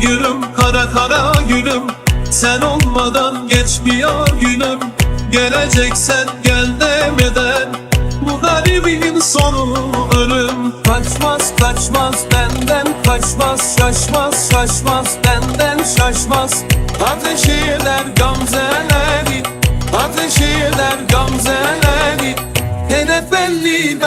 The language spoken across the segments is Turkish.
Gülüm kara kara gülüm. Sen olmadan geçmiyor günüm. Geleceksen gel demeden. Bu garibin sonu ölüm. Kaçmaz kaçmaz benden kaçmaz. Şaşmaz şaşmaz benden şaşmaz. Ateş eder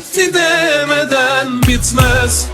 Bitti demeden bitmez